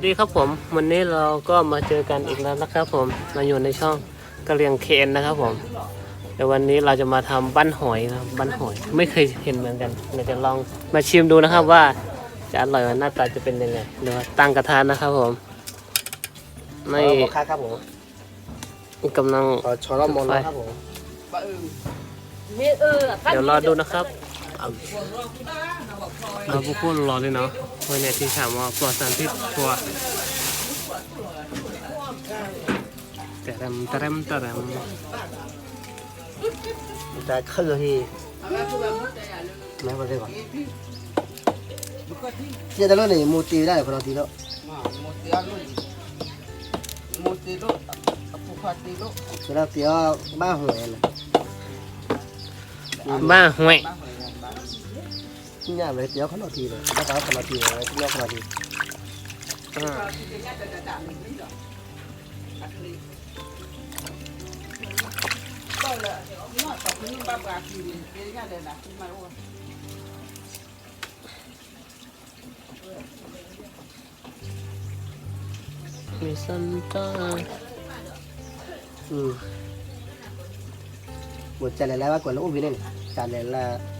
วัสดีครับผมวันนี้เราก็มาเจอกันอีกแล้วนะครับผมมาอยู่ในช่องกะเรียงเคนนะครับผมเดี๋ยววันนี้เราจะมาทำบ้านหอยนะครับบ้านหอยไม่เคยเห็นเหมือนกันเราจะลองมาชิมดูนะครับว่าจะอร่อยว่าหน้าตาจะเป็นยังไงเดี๋ยวตั้งกระทะนะครับผมในพ่อค้าครับผมกำลังขอช้อนละมนนะครับผมเดี๋ยวรอดูนะครับ เราพวกคุณรอเลยเนาะเพราะเนี่ยที่ถามว่าปลอดสารพิษตัวแต่รำแต่รำแต่รำแต่คือที่ไม่พอได้ก่อนเนี่ยแต่ละนี่มูตีได้พอตีแล้ว Mutilo, apukatilo, เวลาเตียวบ้าหวยนะบ้าห่วย ที่นี่เลยเตียวขนาดทีเลยบ้าขนาดทีเลยเตียวขนาดทีอ่ามีซันต้าอืมหมดใจแล้วว่ากว่าแล้วอุ้มวินเนี่ยจานแล้ว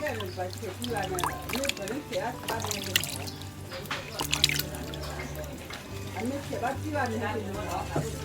ได้เลยได้เลย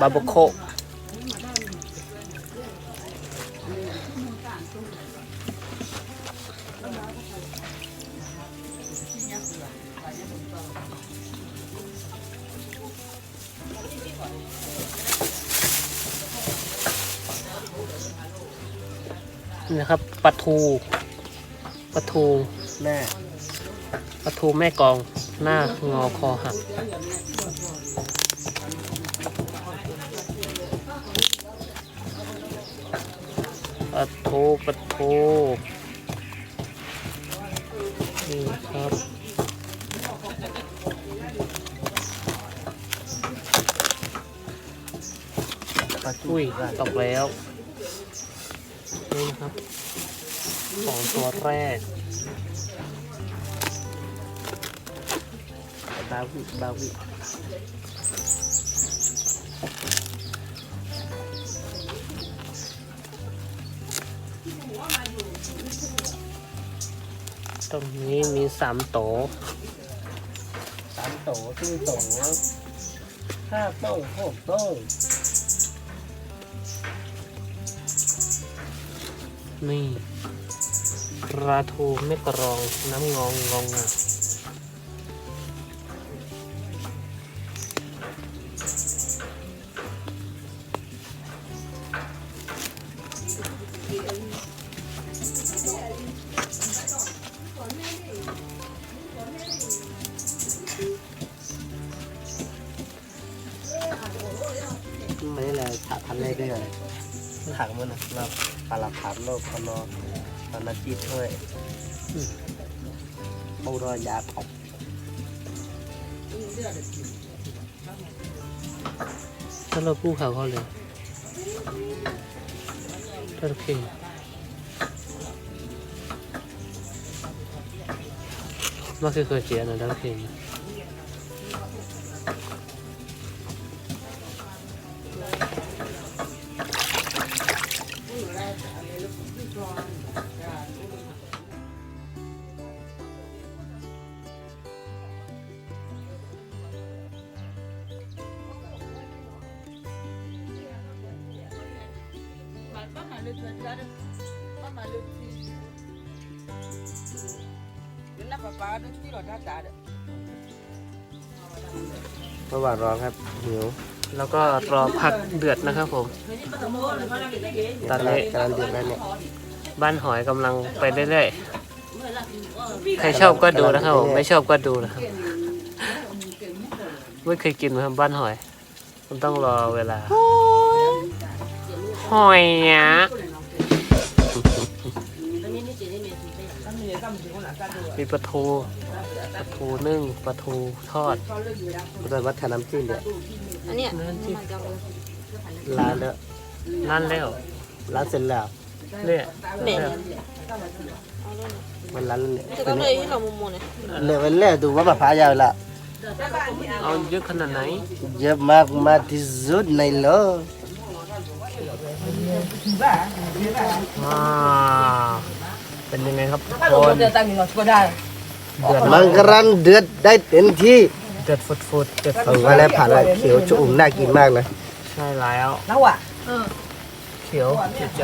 บาบุโคนี่นะครับปลาทูปลาทูแม่ปลาทูแม่กอง หน้างอคอหัก ปะโทปะโทนี่ครับปลาจุ้ยตกแล้ว นี่นะครับสองตัวแรกบาวิบาวิ ตรงนี้มีสามโตสามโตสี่โตห้าโตหกโตนี่ปลาทูไม่กรองน้ำงองงองอะ เลยถาทันเลยก็เลยถังมันนะเราปลาหลับถาโลกพอนอตอนนั้นจีช่วยปูรอยาออกถ้าเรากู้เขาเขาเลยถ้าโอเคมาคือเคยเสียนะถ้าโอเค le ระหว่างรอครับหิวแล้วก็รอผักเดือดนะครับผม ตอนนี้กำลังเดือดแล้วเนี่ยบ้านหอยกำลังไปเรื่อยๆใครชอบก็ดูนะครับผมไม่ชอบก็ดูนะครับไม่เคยกินนะครับบ้านหอย มันต้องรอเวลา หอยอะมีปลาทูป ลาทูนึ่งปลาทูทอดตอนวัดทาน้ำจิ้มเนี่ยอันเนี้ยนั่นสิมันจะเอาร้านแล้วนั่นแล้วร้านเสร็จแล้วเนี่ยเบ็ดมันร้านเนี่ยจะต้องเลยที่เรามุมๆเนี่ยเลยวันแรกดูว่ามาพายาวละเอาเยอะขนาดไหน เยอะมากมากที่สุดในโลกว้าวเป็นยังไงครับทุกคน เดือดมันกำลังเดือดได้เต็มที่เดือดฟุดๆเดือดเออว่าแล้วผ่านแล้วเขียวจุ่มน่ากินมากเลยใช่แล้ว Nawa. เขียวจิตใจ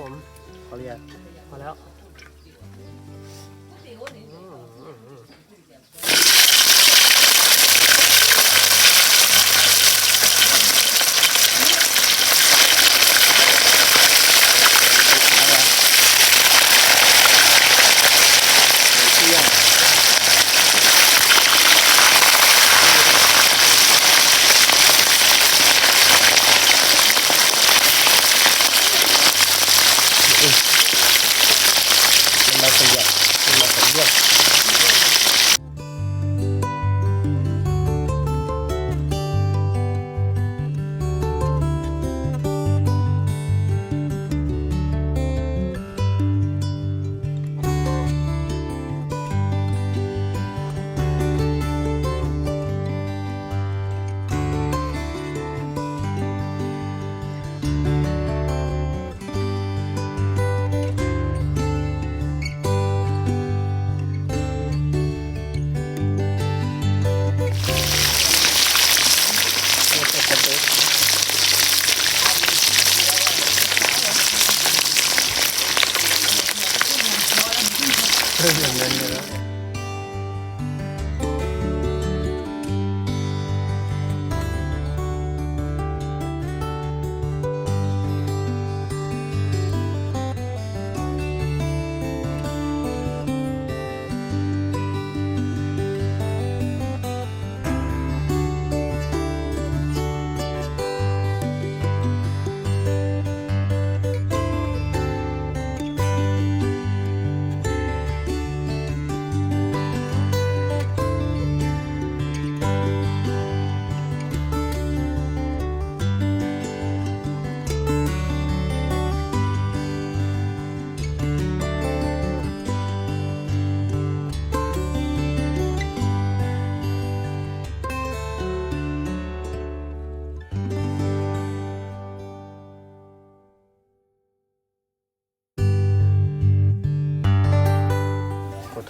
ผมเขาเรียกพอแล้ว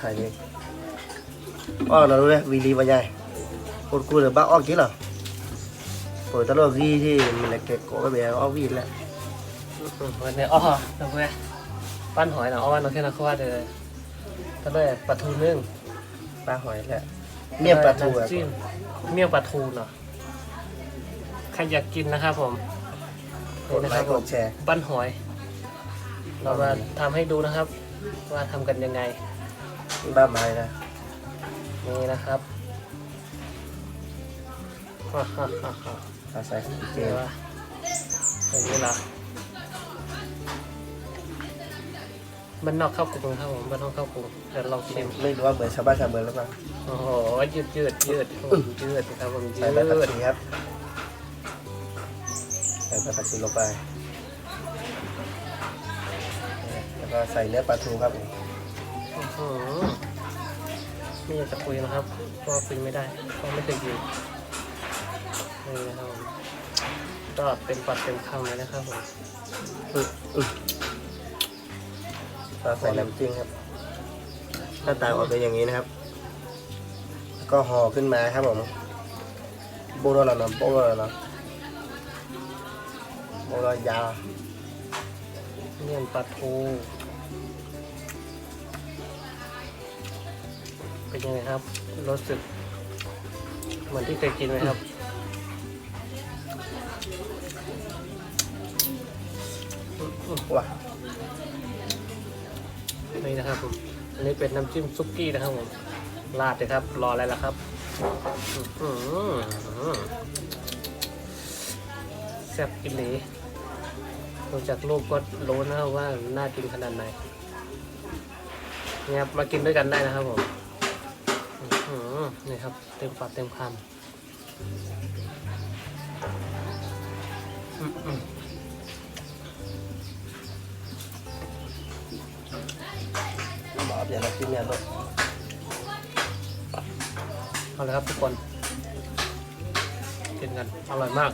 นไทยนี่อ้อเรารู้เลยวีรีบรรยายคนกูเลยบ้าอ้อกี้เหรอเปิดตลอดที่ที่มันเลยเก็บโก้ไปแบบอ้อวีแหละวันนี้อ้อเราไปปั้นหอยนะอ้อวันเราแค่นักว่าเลยก็ด้วยปลาทูนึ่งปลาหอยแหละเมี่ยงปลาทูอะน้ำจิ้มเมี่ยงปลาทูเนาะใครอยากกินนะครับผมกดไลค์กดแชร์บ้านหอย เรามาทำให้ดูนะครับ ว่าทำกันยังไง บ้าไม้นะนี่นะครับฮ่าฮ่าฮ่าฮ่าเอาใส่เจเดี๋ยวว่าอย่างนี้เหรอมันนอกเข้ากรุงครับผมมันนอกเข้ากรุงเดี๋ยวลองชิมไม่รู้ว่าเหมือนชาวบ้านชาวเมืองหรือเปล่าโอ้โหยืดยืดยืดโอ้โหยืดครับผมยืใส่ใบผักดชีครับใส่ใบผักชีลงไปแล้วก็ใส่เนื้อปลาทูครับผม อื้อหือไม่อยากจะคุยนะครับเพราะว่าคุยไม่ได้เพราะไม่เคยกินนี่นะครับผมก็เป็นปัดเต็มคำเลยนะครับผมก็ใส่น้ำจิ้มครับหน้าตาออกเป็นอย่างนี้นะครับแล้วก็ห่อขึ้นมาครับผมโบโรลานะโบโรลานะโบโรยาวเมี่ยงปลาทู เป็นยังไงครับรู้สึกเหมือนที่เคยกินไหมครับ ว่ะนี่นะครับผมอันนี้เป็นน้ำจิ้มซุกี้นะครับผมราดเลยครับ รออะไรล่ะครับอื้อหือแซ่บกินหลีดูจากรูปก็รู้นะครับว่าน่ากินขนาดไหนเนี่ยครับมากินด้วยกันได้นะครับผม อื้อหือนี่ครับ เต็มปากเต็มคำอื้อหือบอกอย่าน้ำจิ้มเนี่ยลูกเอาเลยครับทุกคน กินกัน อร่อยมาก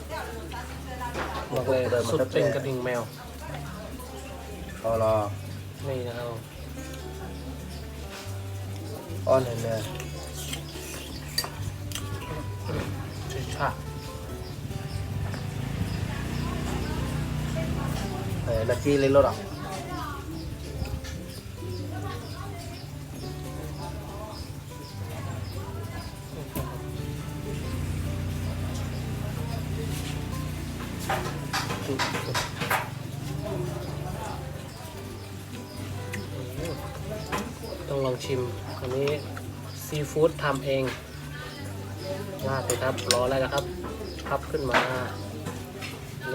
บอกเลยสุดก็ติ่งกระดิ่งแมวพอรอนี่นะครับอ้อนเนื้อชิ เออนาจีเลยรถอะ嗯ต้องลองชิมอันนี้ซีฟู้ดทำเองราดเลยครับ รอแล้วนะครับ พับขึ้นมา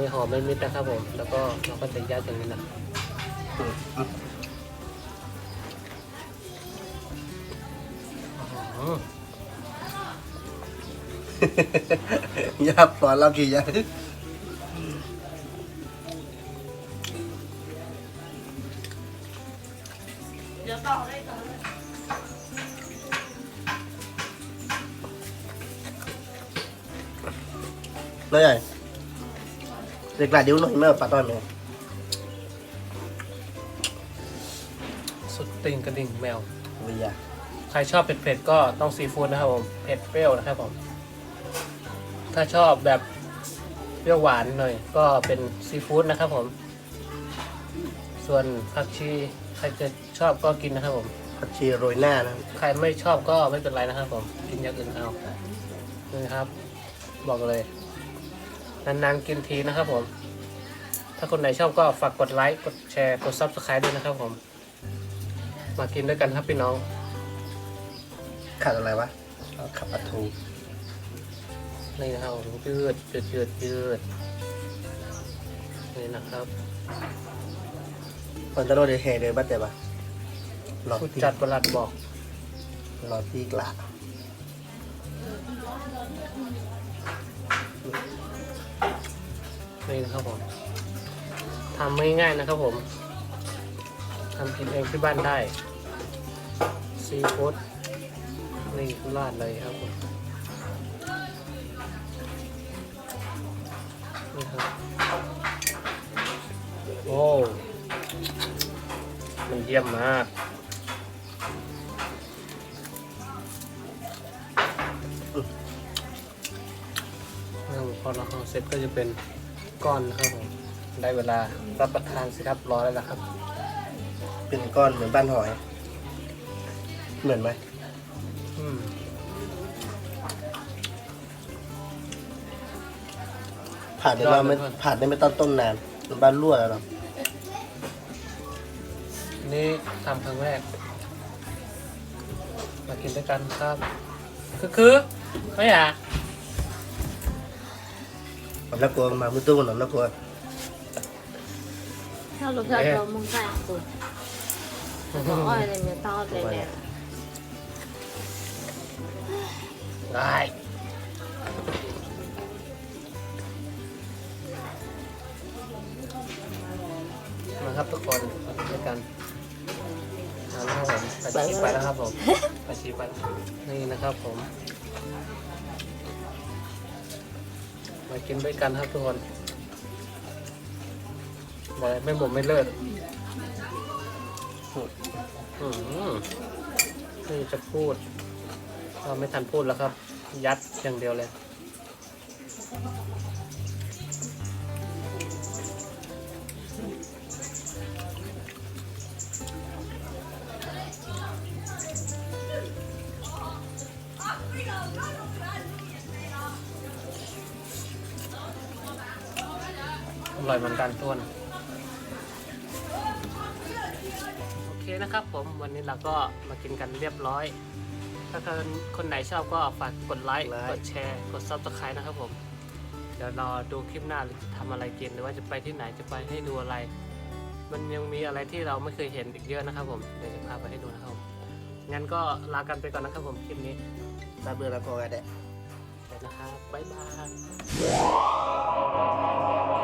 ในห่อไม่มิดนะครับผม แล้วก็เราก็จะยัดอย่างนี้นะยับตอนเรากี่ยับเดี๋ยวต่อได้ต่อน้อยใหญ่เลยเลา ต้อยไหมสุดติ่งกระดิ่งแมววิยาใครชอบเผ็ดๆก็ต้องซีฟู้ดนะครับผมเผ็ดเปรี้ยวนะครับผม ถ้าชอบแบบเปรี้ยวหวานหน่อย ก็เป็นซีฟู้ดนะครับผม ส่วนผักชีใครจะชอบก็กินนะครับผมผักชีโรยหน้านะใครไม่ชอบก็ไม่เป็นไรนะครับผม กินอย่างอื่นเอานี่นะครับ บอกเลย นานๆกินทีนะครับผม ถ้าคนไหนชอบก็ฝากกดไลค์ กดแชร์ กด subscribe ด้วยนะครับผม มากินด้วยกันครับพี่น้อง ขาดอะไรวะเอาขับปลาทูนี่นะครับผมยืดยืดยืดยืดนี่นะครับ คนตะโรเดเฮเดยบัตเตบะหลอดผู้ที่จัดประหลัดบอกหลอดที่กลานี่นะครับผมทำง่ายๆนะครับผมทำกินเองที่บ้านได้ซีฟู้ดนี่ราดเลยครับผมนี่ครับโอ้มันเยี่ยมมากพอเราเสร็จก็จะเป็น ก้อนนะครับผมได้เวลารับประทานสิครับรอแล้วนะครับ เป็นก้อนเหมือนบ้านหอย เหมือนไหมอืมผ่านได้เราไม่ยอดเลยผ่านได้ไม่ต้องต้มนานมันบ้านรั่วแล้วเนาะนี่ทำครั้งแรก มากินด้วยกันครับ คือคือไม่อยาก ผมน่ากลัวมามือตู้หนอมน่ากลัวถ้าเราจะเรามึงใส่ตุ่นก็อ้อยเลยเนี่ยทอดเลยเนี่ยได้มาครับทุกคนมากินด้วยกันเอาละครับผมไปชีไปแล้วครับผม ไปชีไปแล้วนี่นะครับผม มากินด้วยกันครับทุกคนบอกเลยไม่หมดไม่เลิศอืมนี่จะพูดเราไม่ทันพูดแล้วครับ ยัดอย่างเดียวเลย เหมือนกันทุกคนโอเคนะครับผมวันนี้เราก็มากินกันเรียบร้อย ถ้าคนคนไหนชอบก็ฝากกดไลค์ กดแชร์กดซับสไครต์นะครับผม เดี๋ยวรอดูคลิปหน้าหรือจะทำอะไรกินหรือว่าจะไปที่ไหนจะไปให้ดูอะไร มันยังมีอะไรที่เราไม่เคยเห็นอีกเยอะนะครับผมเดี๋ยวจะพาไปให้ดูนะครับผมงั้นก็ลากันไปก่อนนะครับผมคลิปนี้ ตาเบื่อแล้วพอกันแหละเดี๋ยวนะครับบ๊ายบาย